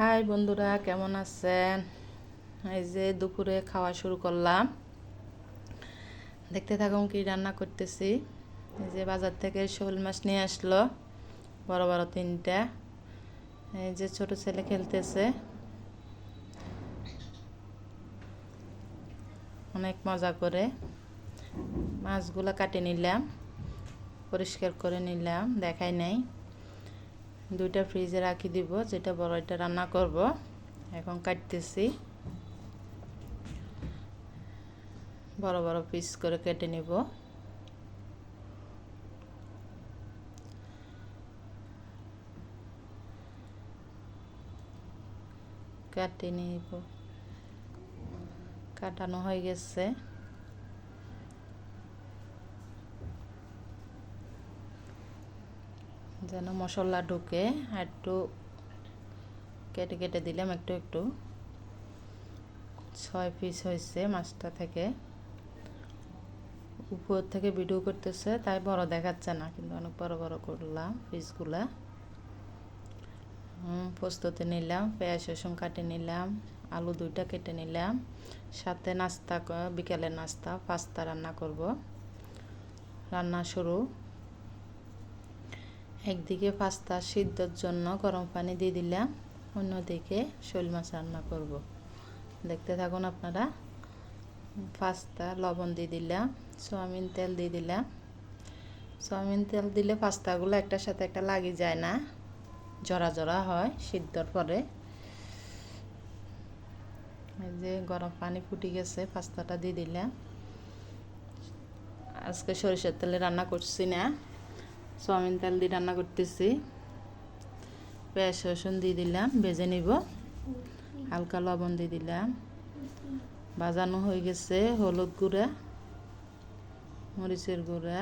High বন্ধুরা, কেমন আছেন? এই যে দুপুরে খাওয়া শুরু করলাম। দেখতে থাকুন কি রান্না করতেছি। এই যে বাজার থেকে শোল মাছ নিয়ে আসলো, বড় বড় তিনটা। এই যে ছোট ছেলে খেলতেছে। অনেক মজা করে মাছগুলো কাটে নিলাম, পরিষ্কার করে নিলাম, দেখাই নাই। দুইটা ফ্রিজে রাখি দিব, যেটা বড় এটা রান্না করব। এখন কাটতেছি। বড় বড় পিস করে কেটে নিব। কাটে নিব। কাটানো হয়ে গেছে। যেন মশলা ঢুকে, একটু কেটে কেটে দিলাম, একটু একটু। ছয় পিস হয়েছে মাছটা থেকে। উপর থেকে ভিডিও করতেছে, তাই বড় দেখাচ্ছে না, কিন্তু অনেক বড় বড় করলাম পিসগুলা প্রস্তুতি নিলাম, পেঁয়াজ, রসুন কাটে নিলাম, আলু দুইটা কেটে নিলাম, সাথে নাস্তা বিকেলের নাস্তা, পাস্তা রান্না করব। রান্না শুরু। একদিকে পাস্তা সিদ্ধর জন্য গরম পানি দিয়ে দিলাম, অন্যদিকে শোল মাছ রান্না করব। দেখতে থাকুন আপনারা। পাস্তা, লবণ দিয়ে দিলাম, সোয়াবিন তেল দিয়ে দিলাম। সোয়াবিন তেল দিলে পাস্তাগুলো একটার সাথে একটা লাগি যায় না, জরা জরা হয় সিদ্ধর পরে। এই যে গরম পানি ফুটে গেছে, পাস্তাটা দিয়ে দিলাম। আজকে সরিষার তেলে রান্না করছি না। সোয়াবিন তেল দিয়ে রান্না করতেছি। পেঁয়াজ, রসুন দিয়ে দিলাম, ভেজে নিব। হালকা লবণ দিয়ে দিলাম। বাজানো হয়ে গেছে হলুদ গুঁড়া, মরিচের গুঁড়া।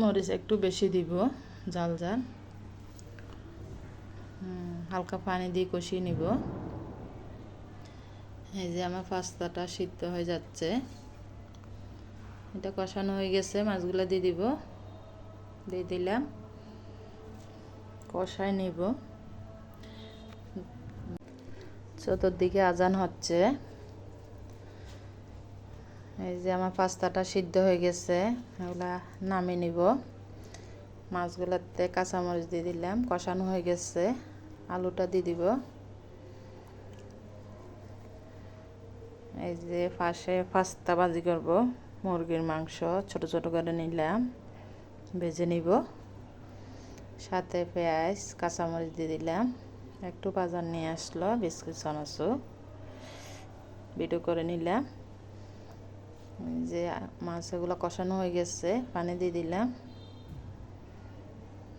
মরিচ একটু বেশি দিব জাল জাল হালকা পানি দিয়ে কষিয়ে নিব। এই যে আমার পাস্তাটা সিদ্ধ হয়ে যাচ্ছে। এটা কষানো হয়ে গেছে, মাছগুলো দিয়ে দিব। দিয়ে দিলাম। কষায় নিব। চতুর্দিকে আজান হচ্ছে। এই যে আমার পাস্তাটা সিদ্ধ হয়ে গেছে, এগুলা নামিয়ে নিব। মাছগুলোতে কাঁচামরিচ দিয়ে দিলাম, কষানো হয়ে গেছে। আলুটা দিয়ে দিব। এই যে পাশে পাস্তা বাজি করব। মুরগির মাংস ছোট ছোট করে নিলাম, ভেজে নিব। সাথে পেঁয়াজ, কাঁচামরিচ দিয়ে দিলাম। একটু বাজার নিয়ে আসলো, বিস্কুট, চানাচু। ভিডিও করে নিলাম। যে মাছগুলো কষানো হয়ে গেছে, পানি দিয়ে দিলাম।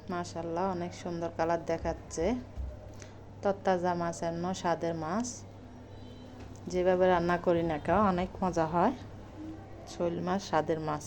মাশাল্লাহ অনেক সুন্দর কালার দেখাচ্ছে। তত্তাজা মাছ এমন, স্বাদের মাছ। যেভাবে রান্না করি না কেউ অনেক মজা হয়। শৈল মাছ স্বাদের মাছ